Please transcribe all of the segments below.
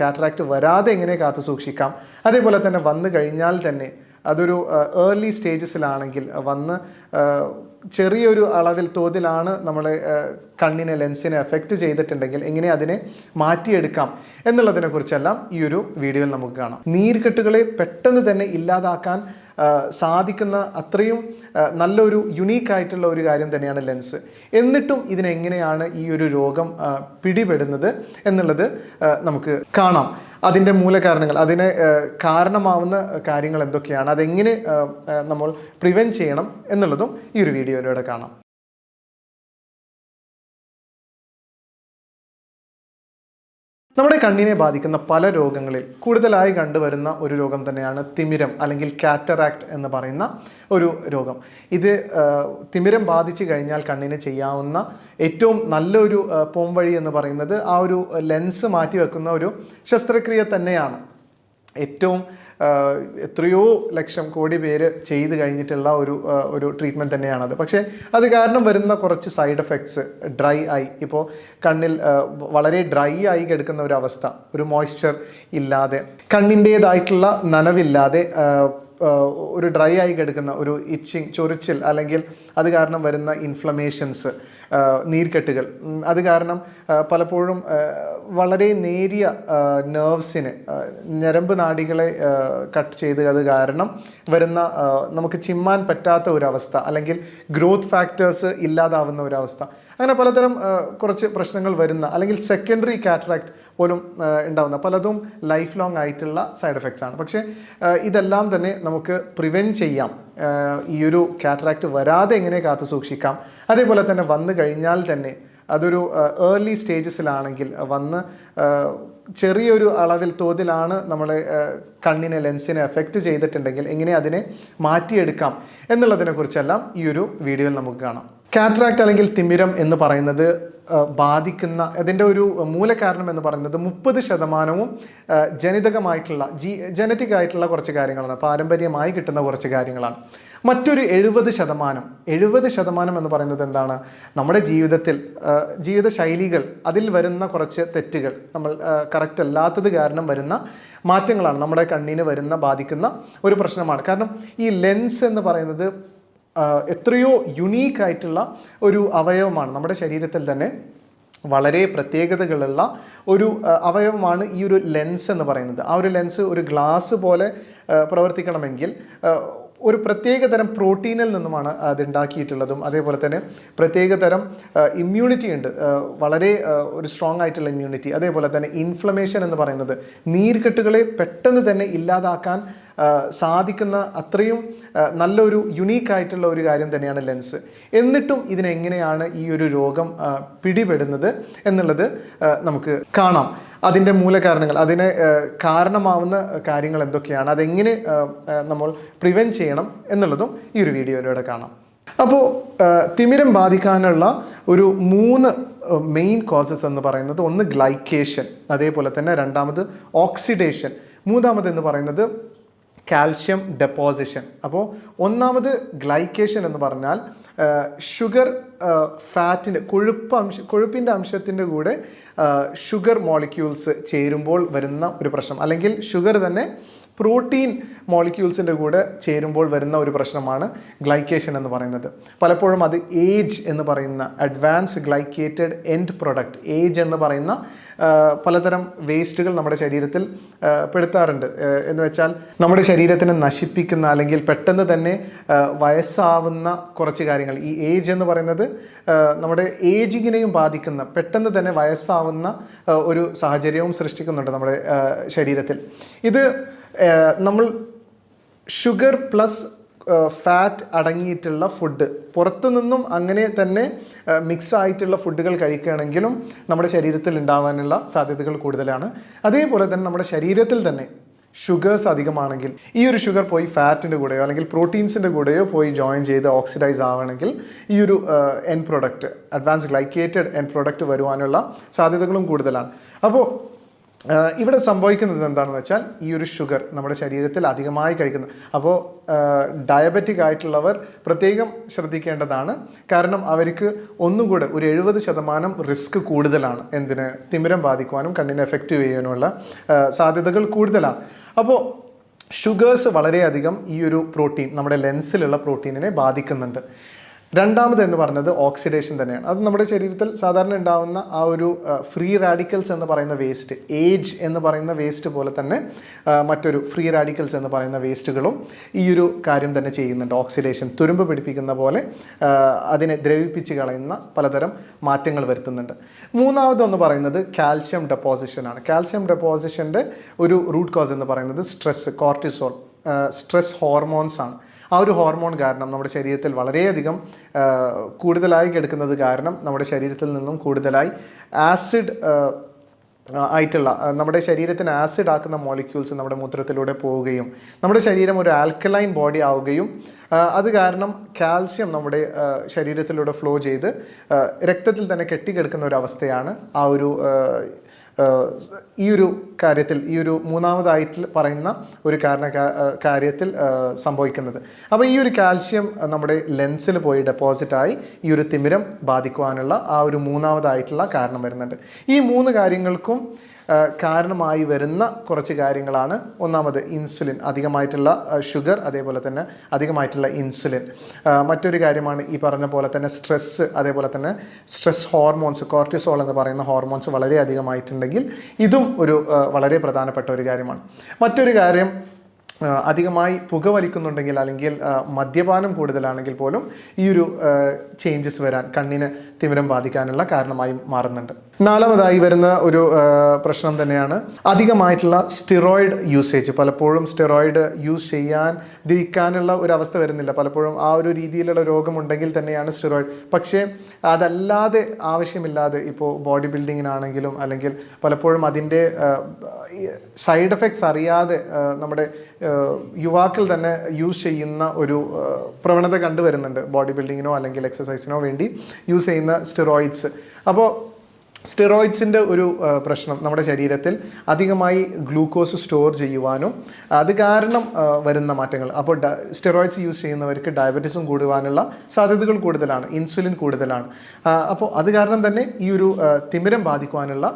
Cataract വരാതെ എങ്ങനെ കാത്തു സൂക്ഷിക്കാം? അതേപോലെ തന്നെ വന്നു കഴിഞ്ഞാൽ തന്നെ അതൊരു ഏർലി സ്റ്റേജസിലാണെങ്കിൽ വന്ന് ചെറിയൊരു അളവിൽ തോതിലാണ് നമ്മളെ കണ്ണിനെ ലെൻസിനെ എഫക്റ്റ് ചെയ്തിട്ടുണ്ടെങ്കിൽ എങ്ങനെ അതിനെ മാറ്റിയെടുക്കാം എന്നുള്ളതിനെ കുറിച്ചെല്ലാം ഈ ഒരു വീഡിയോയിൽ നമുക്ക് കാണാം. നീർക്കെട്ടുകളെ പെട്ടെന്ന് തന്നെ ഇല്ലാതാക്കാൻ സാധിക്കുന്ന അത്രയും നല്ലൊരു യുണീക്ക് ആയിട്ടുള്ള ഒരു കാര്യം തന്നെയാണ് ലെൻസ് എന്നിട്ടും ഇതിനെങ്ങനെയാണ് ഈ ഒരു രോഗം പിടിപെടുന്നത് എന്നുള്ളത് നമുക്ക് കാണാം. അതിന്റെ മൂലകാരണങ്ങൾ അതിന് കാരണമാവുന്ന കാര്യങ്ങൾ എന്തൊക്കെയാണ് അതെങ്ങനെ നമ്മൾ പ്രിവെന്റ് ചെയ്യണം എന്നുള്ളതും ഈ ഒരു വീഡിയോയിലൂടെ കാണാം. നമ്മുടെ കണ്ണിനെ ബാധിക്കുന്ന പല രോഗങ്ങളിൽ കൂടുതലായി കണ്ടുവരുന്ന ഒരു രോഗം തന്നെയാണ് തിമിരം അല്ലെങ്കിൽ കാറ്ററാക്ട് എന്ന് പറയുന്ന ഒരു രോഗം. ഇത് തിമിരം ബാധിച്ചു കഴിഞ്ഞാൽ കണ്ണിന് ചെയ്യാവുന്ന ഏറ്റവും നല്ലൊരു പോംവഴി എന്ന് പറയുന്നത് ആ ഒരു ലെൻസ് മാറ്റി വെക്കുന്ന ഒരു ശസ്ത്രക്രിയ തന്നെയാണ്. ഏറ്റവും എത്രയോ ലക്ഷം കോടി പേര് ചെയ്ത് കഴിഞ്ഞിട്ടുള്ള ഒരു ഒരു ട്രീറ്റ്മെന്റ് തന്നെയാണത് പക്ഷേ അത് കാരണം വരുന്ന കുറച്ച് സൈഡ് എഫക്ട്സ് ഡ്രൈ ആയി ഇപ്പോൾ കണ്ണിൽ വളരെ ഡ്രൈ ആയി കിടക്കുന്ന ഒരു അവസ്ഥ. ഒരു മോയ്സ്ചർ ഇല്ലാതെ കണ്ണിന്റേതായിട്ടുള്ള നനവില്ലാതെ ഒരു ഡ്രൈ ആയി കിടക്കുന്ന ഒരു ഇച്ചിങ് ചൊറിച്ചിൽ അല്ലെങ്കിൽ അത് കാരണം വരുന്ന ഇൻഫ്ലമേഷൻസ് നീർക്കെട്ടുകൾ. അത് കാരണം പലപ്പോഴും വളരെ നേരിയ നെർവ്സിന് ഞരമ്പ് നാടികളെ കട്ട് ചെയ്ത് അത് കാരണം വരുന്ന നമുക്ക് ചിമ്മാൻ പറ്റാത്ത ഒരവസ്ഥ അല്ലെങ്കിൽ ഗ്രോത്ത് ഫാക്ടേഴ്സ് ഇല്ലാതാവുന്ന ഒരവസ്ഥ. അങ്ങനെ പലതരം കുറച്ച് പ്രശ്നങ്ങൾ വരുന്ന അല്ലെങ്കിൽ സെക്കൻഡറി കാറ്ററാക്ട് പോലും ഉണ്ടാവുന്ന പലതും ലൈഫ് ലോങ് ആയിട്ടുള്ള സൈഡ് എഫക്ട്സ് ആണ്. പക്ഷേ ഇതെല്ലാം തന്നെ നമുക്ക് പ്രിവെന്റ് ചെയ്യാം. ഈ ഒരു കാറ്ററാക്ട് വരാതെ എങ്ങനെ കാത്തു സൂക്ഷിക്കാം. അതേപോലെ തന്നെ വന്നു കഴിഞ്ഞാൽ തന്നെ അതൊരു ഏർലി സ്റ്റേജസിലാണെങ്കിൽ വന്ന് ചെറിയൊരു അളവിൽ തോതിലാണ് നമ്മൾ കണ്ണിനെ ലെൻസിനെ എഫക്റ്റ് ചെയ്തിട്ടുണ്ടെങ്കിൽ എങ്ങനെ അതിനെ മാറ്റിയെടുക്കാം എന്നുള്ളതിനെക്കുറിച്ചെല്ലാം ഈ ഒരു വീഡിയോയിൽ നമുക്ക് കാണാം. കാറ്ററാക്ട് അല്ലെങ്കിൽ തിമിരം എന്ന് പറയുന്നത് ബാധിക്കുന്ന അതിന്റെ ഒരു മൂലകാരണം എന്ന് പറയുന്നത് മുപ്പത് ശതമാനവും ജനിതകമായിട്ടുള്ള ജി ജനറ്റിക് ആയിട്ടുള്ള കുറച്ച് കാര്യങ്ങളാണ്. പാരമ്പര്യമായി കിട്ടുന്ന കുറച്ച് കാര്യങ്ങളാണ്. മറ്റൊരു എഴുപത് ശതമാനം എഴുപത് ശതമാനം എന്ന് പറയുന്നത് എന്താണ്? നമ്മുടെ ജീവിതത്തിൽ ജീവിതശൈലികൾ ജീവിത ശൈലികൾ അതിൽ വരുന്ന കുറച്ച് തെറ്റുകൾ നമ്മൾ കറക്റ്റ് അല്ലാത്തത് കാരണം വരുന്ന മാറ്റങ്ങളാണ് നമ്മുടെ കണ്ണിന് വരുന്ന ബാധിക്കുന്ന ഒരു പ്രശ്നമാണ്. കാരണം ഈ ലെൻസ് എന്ന് പറയുന്നത് എത്രയോ യുണീക്ക് ആയിട്ടുള്ള ഒരു അവയവമാണ് നമ്മുടെ ശരീരത്തിൽ തന്നെ വളരെ പ്രത്യേകതകളുള്ള ഒരു അവയവമാണ് ഈ ഒരു ലെൻസ് എന്ന് പറയുന്നത്. ആ ഒരു ലെൻസ് ഒരു ഗ്ലാസ് പോലെ പ്രവർത്തിക്കണമെങ്കിൽ ഒരു പ്രത്യേക തരം പ്രോട്ടീനിൽ നിന്നുമാണ് അത് ഉണ്ടാക്കിയിട്ടുള്ളതും അതേപോലെ തന്നെ പ്രത്യേക തരം ഇമ്മ്യൂണിറ്റി ഉണ്ട്. വളരെ ഒരു സ്ട്രോങ് ആയിട്ടുള്ള ഇമ്മ്യൂണിറ്റി അതേപോലെ തന്നെ ഇൻഫ്ലമേഷൻ എന്ന് പറയുന്നത് നീർക്കെട്ടുകളെ പെട്ടെന്ന് തന്നെ ഇല്ലാതാക്കാൻ സാധിക്കുന്ന അത്രയും നല്ലൊരു യുണീക്ക് ആയിട്ടുള്ള ഒരു കാര്യം തന്നെയാണ് ലെൻസ് എന്നിട്ടും ഇതിനെങ്ങനെയാണ് ഈ ഒരു രോഗം പിടിപെടുന്നത് എന്നുള്ളത് നമുക്ക് കാണാം. അതിന്റെ മൂലകാരണങ്ങൾ അതിന് കാരണമാവുന്ന കാര്യങ്ങൾ എന്തൊക്കെയാണ് അതെങ്ങനെ നമ്മൾ പ്രിവെന്റ് ചെയ്യണം എന്നുള്ളതും ഈ ഒരു വീഡിയോയിലൂടെ കാണാം. അപ്പോൾ തിമിരം ബാധിക്കാനുള്ള ഒരു മൂന്ന് മെയിൻ കോസസ് എന്ന് പറയുന്നത് ഒന്ന് ഗ്ലൈക്കേഷൻ അതേപോലെ തന്നെ രണ്ടാമത് ഓക്സിഡേഷൻ മൂന്നാമത് എന്ന് പറയുന്നത് കാൽഷ്യം ഡെപ്പോസിഷൻ. അപ്പോൾ ഒന്നാമത് ഗ്ലൈക്കേഷൻ എന്ന് പറഞ്ഞാൽ ഷുഗർ ഫാറ്റിന്റെ കൊഴുപ്പ് അംശ കൊഴുപ്പിന്റെ അംശത്തിന്റെ കൂടെ ഷുഗർ മോളിക്യൂൾസ് ചേരുമ്പോൾ വരുന്ന ഒരു പ്രശ്നം. അല്ലെങ്കിൽ ഷുഗർ തന്നെ പ്രോട്ടീൻ മോളിക്യൂൾസിന്റെ കൂടെ ചേരുമ്പോൾ വരുന്ന ഒരു പ്രശ്നമാണ് ഗ്ലൈക്കേഷൻ എന്ന് പറയുന്നത്. പലപ്പോഴും അത് ഏജ് എന്ന് പറയുന്ന advance glycated end product AGE എന്ന് പറയുന്ന പലതരം വേസ്റ്റുകൾ നമ്മുടെ ശരീരത്തിൽ പെടുത്താറുണ്ട്. എന്ന് വെച്ചാൽ നമ്മുടെ ശരീരത്തിനെ നശിപ്പിക്കുന്ന അല്ലെങ്കിൽ പെട്ടെന്ന് തന്നെ വയസ്സാവുന്ന കുറച്ച് കാര്യങ്ങൾ. ഈ ഏജ് എന്ന് പറയുന്നത് നമ്മുടെ ഏജിങ്ങിനെയും ബാധിക്കുന്ന പെട്ടെന്ന് തന്നെ വയസ്സാവുന്ന ഒരു സാഹചര്യവും സൃഷ്ടിക്കുന്നുണ്ട് നമ്മുടെ ശരീരത്തിൽ. ഇത് നമ്മൾ ഷുഗർ പ്ലസ് ഫാറ്റ് അടങ്ങിയിട്ടുള്ള ഫുഡ് പുറത്തു നിന്നും അങ്ങനെ തന്നെ മിക്സ് ആയിട്ടുള്ള ഫുഡുകൾ കഴിക്കുകയാണെങ്കിലും നമ്മുടെ ശരീരത്തിൽ ഉണ്ടാവാനുള്ള സാധ്യതകൾ കൂടുതലാണ്. അതേപോലെ തന്നെ നമ്മുടെ ശരീരത്തിൽ തന്നെ ഷുഗേഴ്സ് അധികമാണെങ്കിൽ ഈ ഒരു ഷുഗർ പോയി ഫാറ്റിന്റെ കൂടെയോ അല്ലെങ്കിൽ പ്രോട്ടീൻസിന്റെ കൂടെയോ പോയി ജോയിൻ ചെയ്ത് ഓക്സിഡൈസ് ആവണമെങ്കിൽ ഈ ഒരു end product advance glycated end product വരുവാനുള്ള സാധ്യതകളും കൂടുതലാണ്. അപ്പോൾ ഇവിടെ സംഭവിക്കുന്നത് എന്താണെന്ന് വെച്ചാൽ ഈ ഒരു ഷുഗർ നമ്മുടെ ശരീരത്തിൽ അധികമായി കഴിക്കുന്നു. അപ്പോൾ ഡയബറ്റിക് ആയിട്ടുള്ളവർ പ്രത്യേകം ശ്രദ്ധിക്കേണ്ടതാണ്. കാരണം അവർക്ക് ഒന്നുകൂടെ ഒരു എഴുപത് ശതമാനം റിസ്ക് കൂടുതലാണ് എന്തിന്? തിമിരം ബാധിക്കുവാനും കണ്ണിനെ എഫക്റ്റ് ചെയ്യാനുമുള്ള സാധ്യതകൾ കൂടുതലാണ്. അപ്പോൾ ഷുഗേഴ്സ് വളരെയധികം ഈ ഒരു പ്രോട്ടീൻ നമ്മുടെ ലെൻസിലുള്ള പ്രോട്ടീനിനെ ബാധിക്കുന്നുണ്ട്. രണ്ടാമത് എന്ന് പറഞ്ഞത് ഓക്സിഡേഷൻ തന്നെയാണ്. അത് നമ്മുടെ ശരീരത്തിൽ സാധാരണ ഉണ്ടാകുന്ന ആ ഒരു ഫ്രീ റാഡിക്കൽസ് എന്ന് പറയുന്ന വേസ്റ്റ് ഏജ് എന്ന് പറയുന്ന വേസ്റ്റ് പോലെ തന്നെ മറ്റൊരു ഫ്രീ റാഡിക്കൽസ് എന്ന് പറയുന്ന വേസ്റ്റുകളും ഈ ഒരു കാര്യം തന്നെ ചെയ്യുന്നുണ്ട്. ഓക്സിഡേഷൻ തുരുമ്പ് പിടിപ്പിക്കുന്ന പോലെ അതിനെ ദ്രവിപ്പിച്ച് കളയുന്ന പലതരം മാറ്റങ്ങൾ വരുത്തുന്നുണ്ട്. മൂന്നാമതെന്ന് പറയുന്നത് കാൽഷ്യം ഡെപ്പോസിഷനാണ് കാൽഷ്യം ഡെപ്പോസിഷന്റെ ഒരു റൂട്ട് കോസ് എന്ന് പറയുന്നത് സ്ട്രെസ് കോർട്ടിസോൾ സ്ട്രെസ് ഹോർമോൺസ് ആണ്. ആ ഒരു ഹോർമോൺ കാരണം നമ്മുടെ ശരീരത്തിൽ വളരെയധികം കൂടുതലായി കിടക്കുന്നത് കാരണം നമ്മുടെ ശരീരത്തിൽ നിന്നും കൂടുതലായി ആസിഡ് ആയിട്ടുള്ള നമ്മുടെ ശരീരത്തിന് ആസിഡ് ആക്കുന്ന മോളിക്യൂൾസ് നമ്മുടെ മൂത്രത്തിലൂടെ പോവുകയും നമ്മുടെ ശരീരം ഒരു ആൽക്കലൈൻ ബോഡി ആവുകയും അത് കാരണം കാൽസ്യം നമ്മുടെ ശരീരത്തിലൂടെ ഫ്ലോ ചെയ്ത് രക്തത്തിൽ തന്നെ കെട്ടിക്കിടക്കുന്ന ഒരു അവസ്ഥയാണ് ആ ഒരു ഈ ഒരു കാര്യത്തിൽ ഈ ഒരു മൂന്നാമതായിട്ട് പറയുന്ന ഒരു കാരണ കാര്യത്തിൽ സംഭവിക്കുന്നത്. അപ്പോൾ ഈ ഒരു കാൽഷ്യം നമ്മുടെ ലെൻസിൽ പോയി ഡെപ്പോസിറ്റായി ഈ ഒരു തിമിരം ബാധിക്കുവാനുള്ള ആ ഒരു മൂന്നാമതായിട്ടുള്ള കാരണം വരുന്നുണ്ട്. ഈ മൂന്ന് കാര്യങ്ങൾക്കും കാരണമായി വരുന്ന കുറച്ച് കാര്യങ്ങളാണ്. ഒന്നാമത് ഇൻസുലിൻ അധികമായിട്ടുള്ള ഷുഗർ അതേപോലെ തന്നെ അധികമായിട്ടുള്ള ഇൻസുലിൻ. മറ്റൊരു കാര്യമാണ് ഈ പറഞ്ഞ പോലെ തന്നെ സ്ട്രെസ്സ് അതേപോലെ തന്നെ സ്ട്രെസ് ഹോർമോൺസ് കോർട്ടിസോൾ എന്ന് പറയുന്ന ഹോർമോൺസ് വളരെ അധികമായിട്ടുണ്ടെങ്കിൽ ഇതും ഒരു വളരെ പ്രധാനപ്പെട്ട ഒരു കാര്യമാണ്. മറ്റൊരു കാര്യം അധികമായി പുകവലിക്കുന്നുണ്ടെങ്കിൽ അല്ലെങ്കിൽ മദ്യപാനം കൂടുതലാണെങ്കിൽ പോലും ഈ ഒരു ചേഞ്ചസ് വരാൻ കണ്ണിന് തിമിരം ബാധിക്കാനുള്ള കാരണമായി മാറുന്നുണ്ട്. നാലാമതായി വരുന്ന ഒരു പ്രശ്നം തന്നെയാണ് അധികമായിട്ടുള്ള സ്റ്റിറോയിഡ് യൂസേജ് പലപ്പോഴും സ്റ്റിറോയിഡ് യൂസ് ചെയ്യാതിരിക്കാനുള്ള ഒരു അവസ്ഥ വരുന്നില്ല. പലപ്പോഴും ആ ഒരു രീതിയിലുള്ള രോഗമുണ്ടെങ്കിൽ തന്നെയാണ് സ്റ്റിറോയിഡ് പക്ഷേ അതല്ലാതെ ആവശ്യമില്ലാതെ ഇപ്പോൾ ബോഡി ബിൽഡിങ്ങിനാണെങ്കിലും അല്ലെങ്കിൽ പലപ്പോഴും അതിന്റെ സൈഡ് എഫക്ട്സ് അറിയാതെ നമ്മുടെ യുവാക്കൾ തന്നെ യൂസ് ചെയ്യുന്ന ഒരു പ്രവണത കണ്ടുവരുന്നുണ്ട്. ബോഡി ബിൽഡിങ്ങിനോ അല്ലെങ്കിൽ എക്സസൈസിനോ വേണ്ടി യൂസ് ചെയ്യുന്ന സ്റ്റിറോയിഡ്സ് അപ്പോൾ സ്റ്റിറോയിഡ്സിന്റെ ഒരു പ്രശ്നം നമ്മുടെ ശരീരത്തിൽ അധികമായി ഗ്ലൂക്കോസ് സ്റ്റോർ ചെയ്യുവാനും അത് കാരണം വരുന്ന മാറ്റങ്ങൾ. അപ്പോൾ സ്റ്റെറോയിഡ്സ് യൂസ് ചെയ്യുന്നവർക്ക് ഡയബറ്റീസും കൂടുവാനുള്ള സാധ്യതകൾ കൂടുതലാണ് ഇൻസുലിൻ കൂടുതലാണ്. അപ്പോൾ അത് കാരണം തന്നെ ഈ ഒരു തിമിരം ബാധിക്കുവാനുള്ള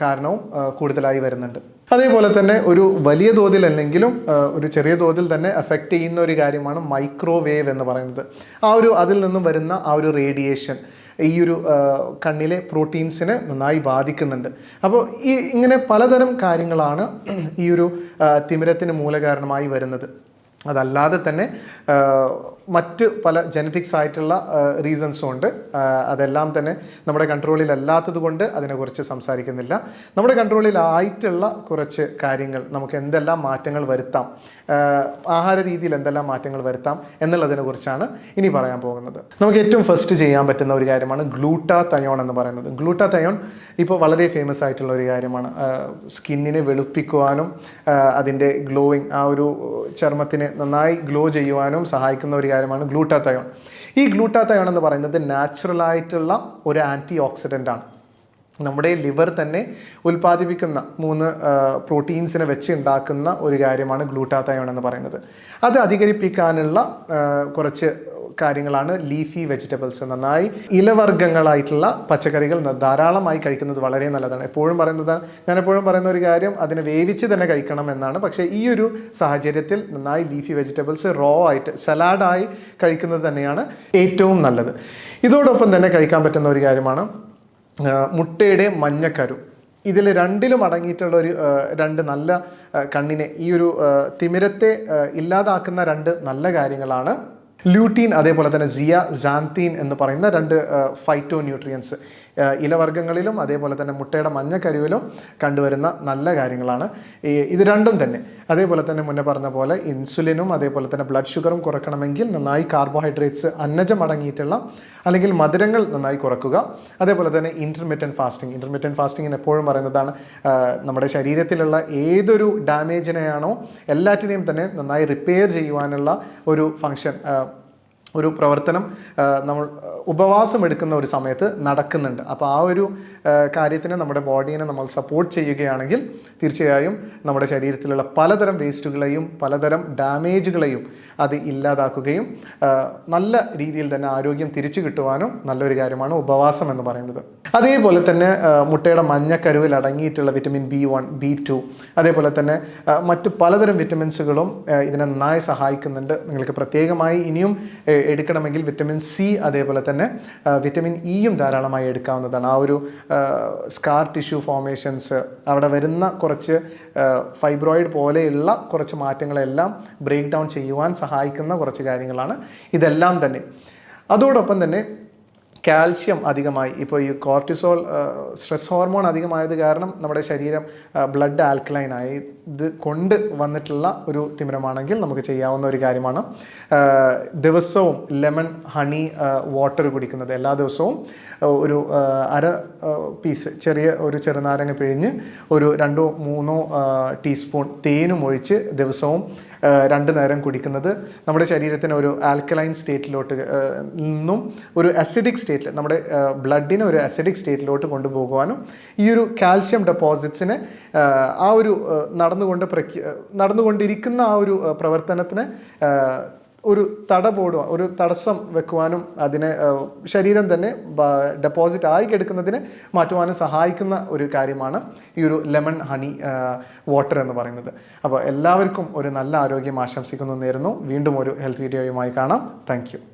കാരണവും കൂടുതലായി വരുന്നുണ്ട്. അതേപോലെ തന്നെ ഒരു വലിയ തോതിൽ അല്ലെങ്കിലും ഒരു ചെറിയ തോതിൽ തന്നെ എഫക്റ്റ് ചെയ്യുന്ന ഒരു കാര്യമാണ് മൈക്രോവേവ് എന്ന് പറയുന്നത്. ആ ഒരു അതിൽ നിന്നും വരുന്ന ആ ഒരു റേഡിയേഷൻ ഈ ഒരു കണ്ണിലെ പ്രോട്ടീൻസിനെ നന്നായി ബാധിക്കുന്നുണ്ട്. അപ്പോൾ ഈ ഇങ്ങനെ പലതരം കാര്യങ്ങളാണ് ഈ ഒരു തിമിരത്തിന് മൂലകാരണമായി വരുന്നത്. അതല്ലാതെ തന്നെ മറ്റ് പല ജനറ്റിക്സ് ആയിട്ടുള്ള റീസൺസും ഉണ്ട്. അതെല്ലാം തന്നെ നമ്മുടെ കൺട്രോളിൽ അല്ലാത്തത് കൊണ്ട് അതിനെക്കുറിച്ച് സംസാരിക്കുന്നില്ല. നമ്മുടെ കൺട്രോളിലായിട്ടുള്ള കുറച്ച് കാര്യങ്ങൾ നമുക്ക് എന്തെല്ലാം മാറ്റങ്ങൾ വരുത്താം ആഹാര രീതിയിൽ എന്തെല്ലാം മാറ്റങ്ങൾ വരുത്താം എന്നുള്ളതിനെക്കുറിച്ചാണ് ഇനി പറയാൻ പോകുന്നത്. നമുക്ക് ഏറ്റവും ഫസ്റ്റ് ചെയ്യാൻ പറ്റുന്ന ഒരു കാര്യമാണ് ഗ്ലൂട്ടാ തയോൺ എന്ന് പറയുന്നത്. ഗ്ലൂട്ടാ തയോൺ ഇപ്പോൾ വളരെ ഫേമസ് ആയിട്ടുള്ള ഒരു കാര്യമാണ്. സ്കിന്നിനെ വെളുപ്പിക്കുവാനും അതിന്റെ ഗ്ലോയിങ് ആ ഒരു ചർമ്മത്തിനെ നന്നായി ഗ്ലോ ചെയ്യുവാനും സഹായിക്കുന്ന ഒരു കാര്യമാണ് ഗ്ലൂട്ടാത്തയോൺ. ഈ ഗ്ലൂട്ടാത്തയോൺ എന്ന് പറയുന്നത് നാച്ചുറലായിട്ടുള്ള ഒരു ആന്റി ഓക്സിഡന്റ് ആണ്. നമ്മുടെ ലിവർ തന്നെ ഉൽപ്പാദിപ്പിക്കുന്ന മൂന്ന് പ്രോട്ടീൻസിനെ വെച്ച് ഉണ്ടാക്കുന്ന ഒരു കാര്യമാണ് ഗ്ലൂട്ടാത്തയോൺ എന്ന് പറയുന്നത്. അത് അധികരിപ്പിക്കാനുള്ള കുറച്ച് കാര്യങ്ങളാണ് ലീഫി വെജിറ്റബിൾസ്. നന്നായി ഇലവർഗങ്ങളായിട്ടുള്ള പച്ചക്കറികൾ ധാരാളമായി കഴിക്കുന്നത് വളരെ നല്ലതാണ്. എപ്പോഴും പറയുന്നത് ഞാൻ എപ്പോഴും പറയുന്ന ഒരു കാര്യം അതിനെ വേവിച്ച് തന്നെ കഴിക്കണം എന്നാണ്. പക്ഷേ ഈ ഒരു സാഹചര്യത്തിൽ നന്നായി ലീഫി വെജിറ്റബിൾസ് റോ ആയിട്ട് സലാഡായി കഴിക്കുന്നത് തന്നെയാണ് ഏറ്റവും നല്ലത്. ഇതോടൊപ്പം തന്നെ കഴിക്കാൻ പറ്റുന്ന ഒരു കാര്യമാണ് മുട്ടയുടെ മഞ്ഞക്കരു. ഇതിൽ രണ്ടിലും അടങ്ങിയിട്ടുള്ള ഒരു രണ്ട് നല്ല കണ്ണിനെ ഈ ഒരു തിമിരത്തെ ഇല്ലാതാക്കുന്ന രണ്ട് നല്ല കാര്യങ്ങളാണ് ല്യൂട്ടീൻ അതേപോലെ തന്നെ സിയ ജാന്തീൻ എന്ന് പറയുന്ന രണ്ട് ഫൈറ്റോ ന്യൂട്രിയൻസ് ഇലവർഗങ്ങളിലും അതേപോലെ തന്നെ മുട്ടയുടെ മഞ്ഞക്കരുവിലും കണ്ടുവരുന്ന നല്ല കാര്യങ്ങളാണ്. ഇത് രണ്ടും തന്നെ. അതേപോലെ തന്നെ മുന്നേ പറഞ്ഞ പോലെ ഇൻസുലിനും അതേപോലെ തന്നെ ബ്ലഡ് ഷുഗറും കുറയ്ക്കണമെങ്കിൽ നന്നായി കാർബോഹൈഡ്രേറ്റ്സ് അന്നജം അടങ്ങിയിട്ടുള്ള അല്ലെങ്കിൽ മധുരങ്ങൾ നന്നായി കുറക്കുക. അതേപോലെ തന്നെ ഇന്റർമീഡിയൻ ഫാസ്റ്റിംഗ് ഇന്റർമീഡിയൻ ഫാസ്റ്റിംഗിന് എപ്പോഴും പറയുന്നതാണ് നമ്മുടെ ശരീരത്തിലുള്ള ഏതൊരു ഡാമേജിനെയാണോ എല്ലാറ്റിനെയും തന്നെ നന്നായി റിപ്പയർ ചെയ്യുവാനുള്ള ഒരു ഫങ്ഷൻ ഒരു പ്രവർത്തനം നമ്മൾ ഉപവാസം എടുക്കുന്ന ഒരു സമയത്ത് നടക്കുന്നുണ്ട്. അപ്പോൾ ആ ഒരു കാര്യത്തിന് നമ്മുടെ ബോഡീനെ നമ്മൾ സപ്പോർട്ട് ചെയ്യുകയാണെങ്കിൽ തീർച്ചയായും നമ്മുടെ ശരീരത്തിലുള്ള പലതരം വേസ്റ്റുകളെയും പലതരം ഡാമേജുകളെയും അത് ഇല്ലാതാക്കുകയും നല്ല രീതിയിൽ തന്നെ ആരോഗ്യം തിരിച്ചു കിട്ടുവാനും നല്ലൊരു കാര്യമാണ് ഉപവാസം എന്ന് പറയുന്നത്. അതേപോലെ തന്നെ മുട്ടയുടെ മഞ്ഞക്കരുവിൽ അടങ്ങിയിട്ടുള്ള vitamin B one B two അതേപോലെ തന്നെ മറ്റു പലതരം വിറ്റമിൻസുകളും ഇതിനെ നന്നായി സഹായിക്കുന്നുണ്ട്. നിങ്ങൾക്ക് പ്രത്യേകമായി ഇനിയും എടുക്കണമെങ്കിൽ വിറ്റമിൻ സി അതേപോലെ തന്നെ വിറ്റമിൻ ഇയും ധാരാളമായി എടുക്കാവുന്നതാണ്. ആ ഒരു സ്കാർ ടിഷ്യൂ ഫോർമേഷൻസ് അവിടെ വരുന്ന കുറച്ച് ഫൈബ്രോയിഡ് പോലെയുള്ള കുറച്ച് മാറ്റങ്ങളെല്ലാം ബ്രേക്ക് ഡൗൺ ചെയ്യുവാൻ സഹായിക്കുന്ന കുറച്ച് കാര്യങ്ങളാണ് ഇതെല്ലാം തന്നെ. അതോടൊപ്പം തന്നെ കാൽഷ്യം അധികമായി. ഇപ്പോൾ ഈ കോർട്ടിസോൾ സ്ട്രെസ് ഹോർമോൺ അധികമായത് കാരണം നമ്മുടെ ശരീരം ബ്ലഡ് ആൽക്കലൈൻ ആയി. ഇത് കൊണ്ട് വന്നിട്ടുള്ള ഒരു തിമിരമാണെങ്കിൽ നമുക്ക് ചെയ്യാവുന്ന ഒരു കാര്യമാണ്. ദിവസവും ലെമൺ ഹണി വാട്ടർ കുടിക്കുന്നത്. എല്ലാ ദിവസവും ഒരു അര പീസ് ചെറിയ ഒരു ചെറുനാരങ്ങ പിഴിഞ്ഞ് ഒരു രണ്ടോ മൂന്നോ ടീസ്പൂൺ തേനും ഒഴിച്ച് ദിവസവും രണ്ട് നേരം കുടിക്കുന്നത് നമ്മുടെ ശരീരത്തിന് ഒരു ആൽക്കലൈൻ സ്റ്റേറ്റിലോട്ട് നിന്നും ഒരു അസിഡിക് സ്റ്റേറ്റിൽ നമ്മുടെ ബ്ലഡിനെ ഒരു അസിഡിക് സ്റ്റേറ്റിലോട്ട് കൊണ്ടുപോകുവാനും ഈ ഒരു കാൽഷ്യം ഡെപ്പോസിറ്റ്സിനെ ആ, ഒരു നടന്നുകൊണ്ട് പ്രഖ്യ നടന്നുകൊണ്ടിരിക്കുന്ന ആ ഒരു പ്രവർത്തനത്തിന് ഒരു ഒരു തടപോടുക ഒരു തടസ്സം വെക്കുവാനും അതിനെ ശരീരം തന്നെ ഡെപ്പോസിറ്റ് ആയി കിടക്കുന്നതിനെ മാറ്റുവാനും സഹായിക്കുന്ന ഒരു കാര്യമാണ് ഈ ഒരു ലെമൺ ഹണി വാട്ടർ എന്ന് പറയുന്നത്. അപ്പോൾ എല്ലാവർക്കും ഒരു നല്ല ആരോഗ്യം ആശംസിക്കുന്നു നേരുന്നു. വീണ്ടും ഒരു ഹെൽത്ത് വീഡിയോയുമായി കാണാം. താങ്ക്